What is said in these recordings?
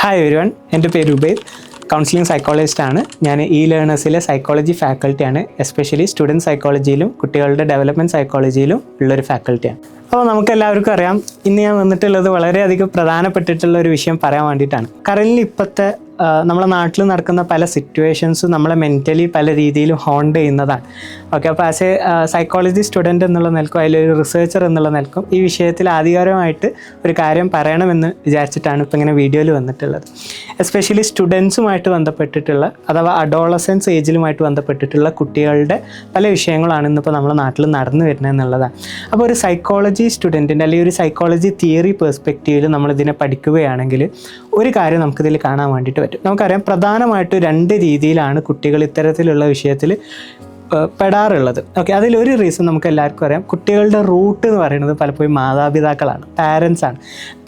Hi ഒരുവൺ എന്റെ പേര് Ubaid. Counselling psychologist ആണ്. ഞാൻ ഈ ലേണേഴ്സിലെ സൈക്കോളജി ഫാക്കൽറ്റിയാണ് എസ്പെഷ്യലി സ്റ്റുഡന്റ് സൈക്കോളജിയിലും കുട്ടികളുടെ ഡെവലപ്മെന്റ് സൈക്കോളജിയിലും ഉള്ളൊരു ഫാക്കൽറ്റിയാണ് അപ്പോൾ നമുക്ക് എല്ലാവർക്കും അറിയാം ഇന്ന് ഞാൻ വന്നിട്ടുള്ളത് വളരെയധികം പ്രധാനപ്പെട്ടിട്ടുള്ള ഒരു വിഷയം പറയാൻ വേണ്ടിയിട്ടാണ്. കറൻലി ഇപ്പോഴത്തെ നമ്മളെ നാട്ടിൽ നടക്കുന്ന പല സിറ്റുവേഷൻസും നമ്മളെ മെന്റലി പല രീതിയിലും ഹോണ്ട് ചെയ്യുന്നതാണ്. ഓക്കെ അപ്പോൾ ആസ് എ സൈക്കോളജി സ്റ്റുഡന്റ് എന്നുള്ള നിലക്കും അതിലൊരു റിസർച്ചർ എന്നുള്ള നിലക്കും ഈ വിഷയത്തിൽ ആധികാരികമായിട്ട് ഒരു കാര്യം പറയണമെന്ന് വിചാരിച്ചിട്ടാണ് ഇപ്പോൾ ഇങ്ങനെ വീഡിയോയിൽ വന്നിട്ടുള്ളത്. എസ്പെഷ്യലി സ്റ്റുഡൻസുമായിട്ട് ബന്ധപ്പെട്ടിട്ടുള്ള അഥവാ അഡോളസൻസ് ഏജിലുമായിട്ട് ബന്ധപ്പെട്ടിട്ടുള്ള കുട്ടികളുടെ പല വിഷയങ്ങളാണ് ഇന്നിപ്പോൾ നമ്മുടെ നാട്ടിൽ നടന്നു വരുന്നത് എന്നുള്ളതാണ്. അപ്പോൾ ഒരു സൈക്കോളജി സ്റ്റുഡന്റിന്റെ അല്ലെങ്കിൽ ഒരു സൈക്കോളജി തിയറി പെർസ്പെക്റ്റീവിൽ നമ്മളിതിനെ പഠിക്കുകയാണെങ്കിൽ ഒരു കാര്യം നമുക്കിതിൽ കാണാൻ വേണ്ടിയിട്ട് പറ്റും. നമുക്കറിയാം പ്രധാനമായിട്ടും രണ്ട് രീതിയിലാണ് കുട്ടികൾ ഇത്തരത്തിലുള്ള വിഷയത്തിൽ പെടാറുള്ളത്. ഓക്കെ അതിലൊരു റീസൺ നമുക്ക് എല്ലാവർക്കും അറിയാം. കുട്ടികളുടെ റൂട്ട് എന്ന് പറയുന്നത് പലപ്പോഴും മാതാപിതാക്കളാണ് പാരൻസ് ആണ്.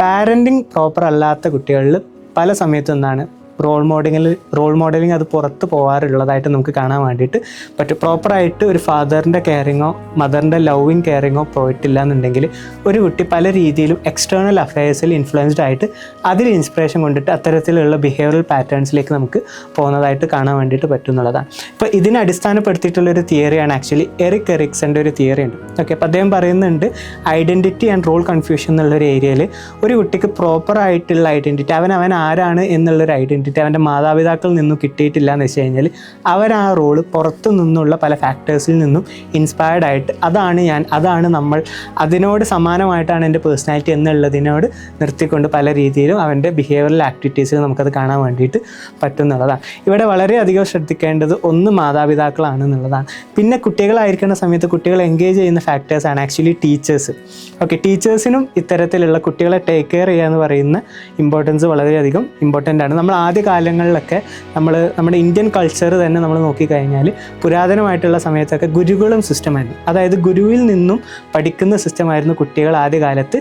പാരന്റിങ് പ്രോപ്പർ അല്ലാത്ത കുട്ടികളിൽ പല സമയത്തും എന്താണ് റോൾ മോഡലിൽ റോൾ മോഡലിംഗ് അത് പുറത്ത് പോകാറുള്ളതായിട്ട് നമുക്ക് കാണാൻ വേണ്ടിയിട്ട് പറ്റും. പ്രോപ്പറായിട്ട് ഒരു ഫാദറിന്റെ കെയറിങ്ങോ മദറിന്റെ ലവിങ് കെയറിങ്ങോ പോയിട്ടില്ല എന്നുണ്ടെങ്കിൽ ഒരു കുട്ടി പല രീതിയിലും എക്സ്റ്റേണൽ അഫയേഴ്സിൽ ഇൻഫ്ലുവൻസ്ഡ് ആയിട്ട് അതിൽ ഇൻസ്പിറേഷൻ കൊണ്ടിട്ട് അത്തരത്തിലുള്ള ബിഹേവിയറൽ പാറ്റേൺസിലേക്ക് നമുക്ക് പോകുന്നതായിട്ട് കാണാൻ വേണ്ടിയിട്ട് പറ്റുന്നുള്ളതാണ് ഇപ്പോൾ ഇതിനെ അടിസ്ഥാനപ്പെടുത്തിയിട്ടുള്ള ഒരു തിയറിയാണ് ആക്ച്വലി എറിക് എറിക്സന്റെ ഒരു തിയറി ഉണ്ട്. ഓക്കെ അപ്പോൾ അദ്ദേഹം പറയുന്നുണ്ട് ഐഡന്റിറ്റി ആൻഡ് റോൾ കൺഫ്യൂഷൻ എന്നുള്ളൊരു ഏരിയയിൽ ഒരു കുട്ടിക്ക് പ്രോപ്പറായിട്ടുള്ള ഐഡന്റിറ്റി അവൻ അവൻ ആരാണ് എന്നുള്ളൊരു ഐഡന്റിറ്റി അവന്റെ മാതാപിതാക്കളിൽ നിന്നും കിട്ടിയിട്ടില്ല എന്ന് വെച്ച് കഴിഞ്ഞാൽ അവർ ആ റോൾ പുറത്തു നിന്നുള്ള പല ഫാക്ടേഴ്സിൽ നിന്നും ഇൻസ്പയർഡ് ആയിട്ട് അതാണ് ഞാൻ അതാണ് നമ്മൾ. അതിനോട് സമാനമായിട്ടാണ് എന്റെ പേഴ്സണാലിറ്റി എന്നുള്ളതിനോട് നിർത്തിക്കൊണ്ട് പല രീതിയിലും അവന്റെ ബിഹേവിയറൽ ആക്ടിവിറ്റീസിൽ നമുക്കത് കാണാൻ വേണ്ടിയിട്ട് പറ്റുന്നുള്ളതാണ്. ഇവിടെ വളരെയധികം ശ്രദ്ധിക്കേണ്ടത് ഒന്ന് മാതാപിതാക്കളാണ് എന്നുള്ളതാണ്. പിന്നെ കുട്ടികളായിരിക്കുന്ന സമയത്ത് കുട്ടികൾ എൻഗേജ് ചെയ്യുന്ന ഫാക്ടേഴ്സാണ് ആക്ച്വലി ടീച്ചേഴ്സ് ഓക്കെ ടീച്ചേഴ്സിനും ഇത്തരത്തിലുള്ള കുട്ടികളെ ടേക്ക് കെയർ ചെയ്യുക എന്ന് പറയുന്ന ഇമ്പോർട്ടൻസ് വളരെയധികം ഇമ്പോർട്ടന്റ് ആണ്. നമ്മൾ ആദ്യ കാലങ്ങളിലൊക്കെ നമ്മൾ നമ്മുടെ ഇന്ത്യൻ കൾച്ചർ തന്നെ നമ്മൾ നോക്കിക്കഴിഞ്ഞാൽ പുരാതനമായിട്ടുള്ള സമയത്തൊക്കെ ഗുരുകുളം സിസ്റ്റമായിരുന്നു അതായത് ഗുരുവിൽ നിന്നും പഠിക്കുന്ന സിസ്റ്റമായിരുന്നു കുട്ടികൾ ആദ്യകാലത്ത്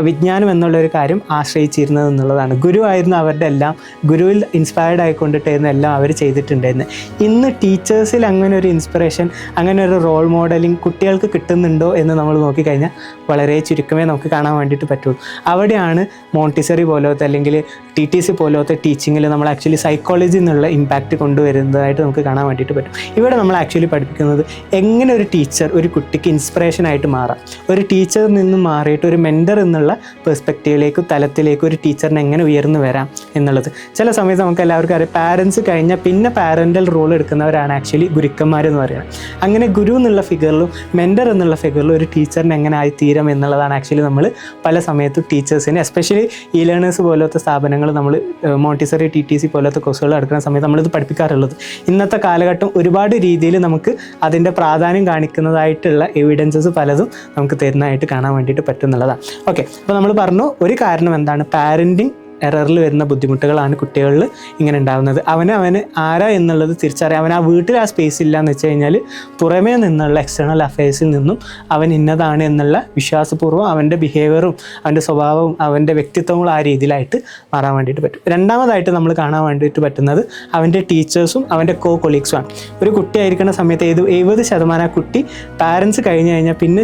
വിജ്ഞാനം എന്നുള്ള ഒരു കാര്യം ആശ്രയിച്ചിരുന്നത് എന്നുള്ളതാണ്. ഗുരു ആയിരുന്നു അവരുടെ എല്ലാം ഗുരുവിൽ ഇൻസ്പയർഡ് ആയിക്കൊണ്ടിട്ടായിരുന്നു എല്ലാം അവർ ചെയ്തിട്ടുണ്ടായിരുന്നത് ഇന്ന് ടീച്ചേഴ്സിൽ അങ്ങനെ ഒരു ഇൻസ്പിറേഷൻ അങ്ങനെ ഒരു റോൾ മോഡലിംഗ് കുട്ടികൾക്ക് കിട്ടുന്നുണ്ടോ എന്ന് നമ്മൾ നോക്കിക്കഴിഞ്ഞാൽ വളരെ ചുരുക്കമേ നമുക്ക് കാണാൻ വേണ്ടിയിട്ട് പറ്റുള്ളൂ അവിടെയാണ് മോണ്ടിസറി പോലത്തെ അല്ലെങ്കിൽ ടി ടി സി പോലത്തെ ടീച്ചിങ്ങിൽ നമ്മൾ ആക്ച്വലി സൈക്കോളജി എന്നുള്ള ഇമ്പാക്റ്റ് കൊണ്ടുവരുന്നതായിട്ട് നമുക്ക് കാണാൻ വേണ്ടിയിട്ട് പറ്റും. ഇവിടെ നമ്മൾ ആക്ച്വലി പഠിപ്പിക്കുന്നത് എങ്ങനെ ഒരു ടീച്ചർ ഒരു കുട്ടിക്ക് ഇൻസ്പിറേഷൻ ആയിട്ട് മാറാം. ഒരു ടീച്ചറിൽ നിന്ന് മാറിയിട്ട് ഒരു മെന്റർ എന്നുള്ള പെർസ്പെക്റ്റീവിലേക്ക് തലത്തിലേക്ക് ഒരു ടീച്ചറിന് എങ്ങനെ ഉയർന്നു വരാം എന്നുള്ളത്. ചില സമയത്ത് നമുക്ക് എല്ലാവർക്കും അറിയാം പാരൻസ് കഴിഞ്ഞാൽ പിന്നെ പാരന്റൽ റോൾ എടുക്കുന്നവരാണ് ആക്ച്വലി ഗുരുക്കന്മാരെന്ന് പറയുന്നത്. അങ്ങനെ ഗുരു എന്നുള്ള ഫിഗറിലും മെന്റർ എന്നുള്ള ഫിഗറിലും ഒരു ടീച്ചറിന് എങ്ങനെ ആയി തീരം എന്നുള്ളതാണ് ആക്ച്വലി നമ്മൾ പല സമയത്തും ടീച്ചേഴ്സിനെ എസ്പെഷ്യലി ഇ ലേണേഴ്സ് പോലത്തെ സ്ഥാപനങ്ങൾ നമ്മൾ മോണ്ടിസറി ടി ടി സി പോലത്തെ കോഴ്സുകൾ എടുക്കുന്ന സമയത്ത് നമ്മളിത് പഠിപ്പിക്കാറുള്ളത്. ഇന്നത്തെ കാലഘട്ടം ഒരുപാട് രീതിയിൽ നമുക്ക് അതിന്റെ പ്രാധാന്യം കാണിക്കുന്നതായിട്ടുള്ള എവിഡൻസസ് പലതും നമുക്ക് തരുന്നതായിട്ട് കാണാൻ വേണ്ടിയിട്ട് പറ്റുന്നുള്ളതാണ്. ഓക്കെ അപ്പോൾ നമ്മൾ പറഞ്ഞു ഒരു കാരണം എന്താണ്? പാരന്റിങ് എററിൽ വരുന്ന ബുദ്ധിമുട്ടുകളാണ് കുട്ടികളിൽ ഇങ്ങനെ ഉണ്ടാകുന്നത്. അവന് അവന് ആരാ എന്നുള്ളത് തിരിച്ചറിയാം അവൻ ആ വീട്ടിൽ ആ സ്പേസ് ഇല്ല എന്ന് വെച്ച് കഴിഞ്ഞാൽ പുറമേ നിന്നുള്ള എക്സ്റ്റേണൽ അഫയേഴ്സിൽ നിന്നും അവൻ ഇന്നതാണ് എന്നുള്ള വിശ്വാസപൂർവം അവന്റെ ബിഹേവിയറും അവന്റെ സ്വഭാവവും അവന്റെ വ്യക്തിത്വവും ആ രീതിയിലായിട്ട് മാറാൻ വേണ്ടിയിട്ട് പറ്റും. രണ്ടാമതായിട്ട് നമ്മൾ കാണാൻ വേണ്ടിയിട്ട് പറ്റുന്നത് അവന്റെ ടീച്ചേഴ്സും അവന്റെ കോ കൊളീഗ്സുമാണ് ഒരു കുട്ടിയായിരിക്കുന്ന സമയത്ത് ഏത് എഴുപത് ശതമാനം ആ കുട്ടി പാരൻസ് കഴിഞ്ഞ് കഴിഞ്ഞാൽ പിന്നെ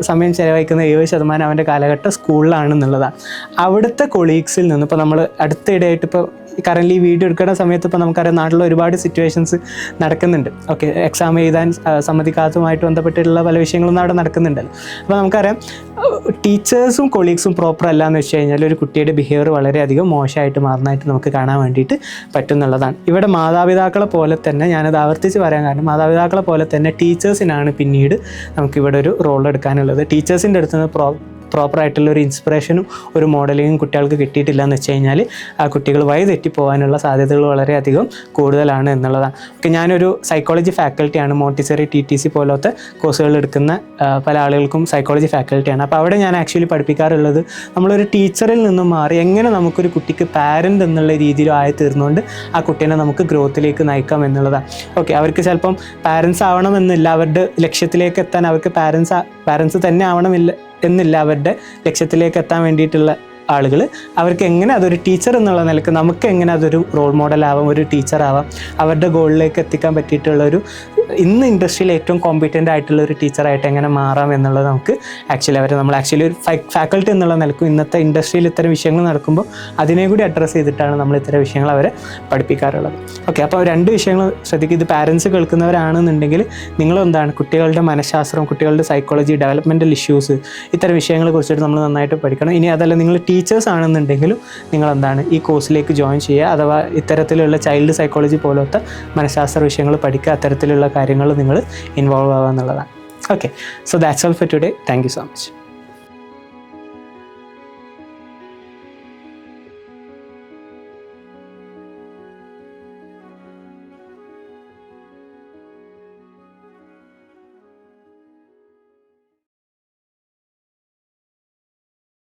സമയം ചിലവഴിക്കുന്ന എഴുപത് ശതമാനം അവന്റെ കാലഘട്ടം സ്കൂളിലാണെന്നുള്ളതാണ് അവിടുത്തെ കൊളീഗ്സിൽ നിന്ന് ഇപ്പോൾ നമ്മൾ അടുത്തിടെയായിട്ട് ഇപ്പോൾ കറന്റ് ഈ വീഡിയോ എടുക്കുന്ന സമയത്ത് ഇപ്പോൾ നമുക്കറിയാം നാട്ടിൽ ഒരുപാട് സിറ്റുവേഷൻസ് നടക്കുന്നുണ്ട്. ഓക്കെ എക്സാം എഴുതാൻ സമ്മതിക്കാത്തതുമായിട്ട് ബന്ധപ്പെട്ടിട്ടുള്ള പല വിഷയങ്ങളൊന്നും അവിടെ നടക്കുന്നുണ്ടല്ലോ. അപ്പോൾ നമുക്കറിയാം ടീച്ചേഴ്സും കൊളീഗ്സും പ്രോപ്പർ അല്ല എന്ന് വെച്ച് കഴിഞ്ഞാൽ ഒരു കുട്ടിയുടെ ബിഹേവിയർ വളരെയധികം മോശമായിട്ട് മാറുന്നതായിട്ട് നമുക്ക് കാണാൻ വേണ്ടിയിട്ട് പറ്റുന്നുള്ളതാണ്. ഇവിടെ മാതാപിതാക്കളെ പോലെ തന്നെ ഞാനത് ആവർത്തിച്ച് പറയാൻ കാരണം മാതാപിതാക്കളെ പോലെ തന്നെ ടീച്ചേഴ്സിനാണ് പിന്നീട് നമുക്കിവിടെ ഒരു റോൾ എടുക്കാനുള്ളത് ടീച്ചേഴ്സിന്റെ അടുത്ത് നിന്ന് പ്രോ പ്രോപ്പറായിട്ടുള്ള ഒരു ഇൻസ്പിറേഷനും ഒരു മോഡലിങ്ങും കുട്ടികൾക്ക് കിട്ടിയിട്ടില്ല എന്ന് വെച്ച് കഴിഞ്ഞാൽ ആ കുട്ടികൾ വഴി തെറ്റിപ്പോകാനുള്ള സാധ്യതകൾ വളരെയധികം കൂടുതലാണ് എന്നുള്ളതാണ്. ഓക്കെ ഞാനൊരു സൈക്കോളജി ഫാക്കൽറ്റിയാണ് മോണ്ടിസറി ടി ടി സി പോലത്തെ കോഴ്സുകൾ എടുക്കുന്ന പല ആളുകൾക്കും സൈക്കോളജി ഫാക്കൽറ്റിയാണ് അപ്പോൾ അവിടെ ഞാൻ ആക്ച്വലി പഠിപ്പിക്കാറുള്ളത് നമ്മളൊരു ടീച്ചറിൽ നിന്നും മാറി എങ്ങനെ നമുക്കൊരു കുട്ടിക്ക് പാരന്റ് എന്നുള്ള രീതിയിലും ആയി തീർന്നുകൊണ്ട് ആ കുട്ടീനെ നമുക്ക് ഗ്രോത്തിലേക്ക് നയിക്കാം എന്നുള്ളതാണ്. ഓക്കെ അവർക്ക് ചിലപ്പം പാരൻസ് ആവണമെന്നില്ല അവരുടെ ലക്ഷ്യത്തിലേക്ക് എത്താൻ അവർക്ക് പാരൻസ് പാരൻസ് തന്നെ ആവണമില്ല എന്നില്ല അവരുടെ ലക്ഷ്യത്തിലേക്ക് എത്താൻ വേണ്ടിയിട്ടുള്ള ആളുകൾ അവർക്ക് എങ്ങനെ അതൊരു ടീച്ചർ എന്നുള്ള നിലയ്ക്ക് നമുക്ക് എങ്ങനെ അതൊരു റോൾ മോഡൽ ആവാം ഒരു ടീച്ചർ ആവാം അവരുടെ ഗോളിലേക്ക് എത്തിക്കാൻ പറ്റിയിട്ടുള്ള ഒരു ഇന്ന് ഇൻഡസ്ട്രിയിൽ ഏറ്റവും കോമ്പറ്റന്റ് ആയിട്ടുള്ള ഒരു ടീച്ചറായിട്ട് എങ്ങനെ മാറാം എന്നുള്ളത് നമുക്ക് ആക്ച്വലി അവർ നമ്മൾ ആക്ച്വലി ഒരു ഫാക്കൾട്ടി എന്നുള്ള നിലക്കും ഇന്നത്തെ ഇൻഡസ്ട്രിയിൽ ഇത്തരം വിഷയങ്ങൾ നടക്കുമ്പോൾ അതിനെ കൂടി അഡ്രസ്സ് ചെയ്തിട്ടാണ് നമ്മൾ ഇത്തരം വിഷയങ്ങൾ അവരെ പഠിപ്പിക്കാറുള്ളത്. ഓക്കെ അപ്പോൾ രണ്ട് വിഷയങ്ങൾ ശ്രദ്ധിക്കുക ഇത് പാരൻസ് കേൾക്കുന്നവരാണെന്നുണ്ടെങ്കിൽ നിങ്ങളെന്താണ്? കുട്ടികളുടെ മനഃശാസ്ത്രം കുട്ടികളുടെ സൈക്കോളജി ഡെവലപ്മെന്റൽ ഇഷ്യൂസ് ഇത്തരം വിഷയങ്ങളെ കുറിച്ചിട്ട് നമ്മൾ നന്നായിട്ട് പഠിക്കണം. ഇനി അതല്ല നിങ്ങൾ ടീച്ചേഴ്സ് ആണെന്നുണ്ടെങ്കിലും നിങ്ങളെന്താണ്? ഈ കോഴ്സിലേക്ക് ജോയിൻ ചെയ്യുക. അഥവാ ഇത്തരത്തിലുള്ള ചൈൽഡ് സൈക്കോളജി പോലത്തെ മനഃശാസ്ത്ര വിഷയങ്ങൾ പഠിക്കുക. അത്തരത്തിലുള്ള കാര്യങ്ങൾ നിങ്ങൾ ഇൻവോൾവ് ആവുക എന്നുള്ളതാണ്. Okay so that's all for today thank you so much